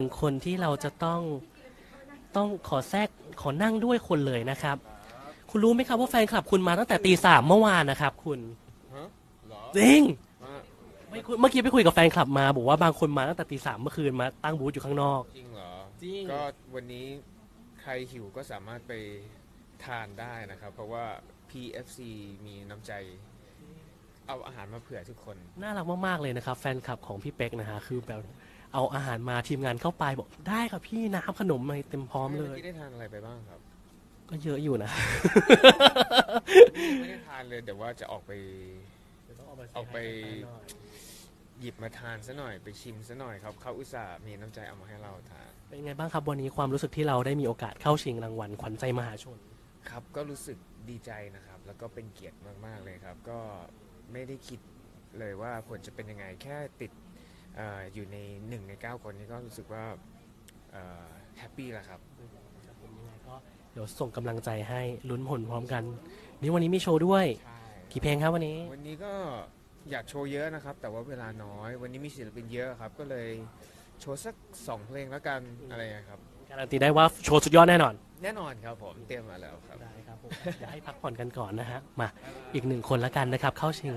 หนึ่งคนที่เราจะต้องต้องขอแทรกขอนั่งด้วยคนเลยนะครับ คุณรู้ไหมครับว่าแฟนคลับคุณมาตั้งแต่ตีสามเมื่อวานนะครับ คุณฮะเหรอจริงมาไม่คุยเมื่อกี้ไปคุยกับแฟนคลับมา บอกว่าบางคนมาตั้งแต่ตีสามเมื่อคืนมาตั้งบูธอยู่ข้างนอก จริงเหรอจริงก็วันนี้ใครหิวก็สามารถไปทานได้นะครับ เพราะว่า PFC มีน้ำใจเอาอาหารมาเผื่อทุกคน น่ารักมากๆเลยนะครับ แฟนคลับของพี่เป๊กนะฮะคือแบบ เอาอาหารมาทีมงานเข้าไปบอกได้ครับพี่น้ำขนมอะไรเต็มพร้อมเลเมื่อยกี้ได้ทานอะไรไปบ้างครับ ก็เยอะอยู่นะ ไม่ได้ทานเลยแต่ว่าจะออกไป ออกไป หยิบมาทานซะหน่อยไปชิมซะหน่อยครับเขาอุตส่าห์มีน้ำใจเอามาให้เราทาน เป็นไงบ้างครับวันนี้ความรู้สึกที่เราได้มีโอกาสเข้าชิงรางวัลขวัญใจมหาชน ครับก็รู้สึกดีใจนะครับ แล้วก็เป็นเกียรติมาก ๆ เลยครับ ก็ไม่ได้คิดเลยว่าผลจะเป็นยังไง แค่ติดเอออยู่ในหนึ่งในเก้าคนนี้ก็รู้สึกว่าแฮปปี้แล้วครับครับผมยังไงก็เดี๋ยวส่งกำลังใจให้ลุ้นผลพร้อมกัน นี่วันนี้มีโชว์ด้วยใช่กี่เพลงครับวันนี้ วันนี้ก็อยากโชว์เยอะนะครับ แต่ว่าเวลาน้อย วันนี้มีศิลปินเยอะครับ ก็เลยโชว์สักสองเพลงแล้วกันอะไรอย่างเงี้ยครับการันตีได้ว่าโชว์สุดยอดแน่นอน แน่นอนครับผมเตรียมมาแล้วครับได้ครับผมอยากให้พักผ่อนกันก่อนนะฮะมาอีกหนึ่งคนละกันนะครับ เข้าชิง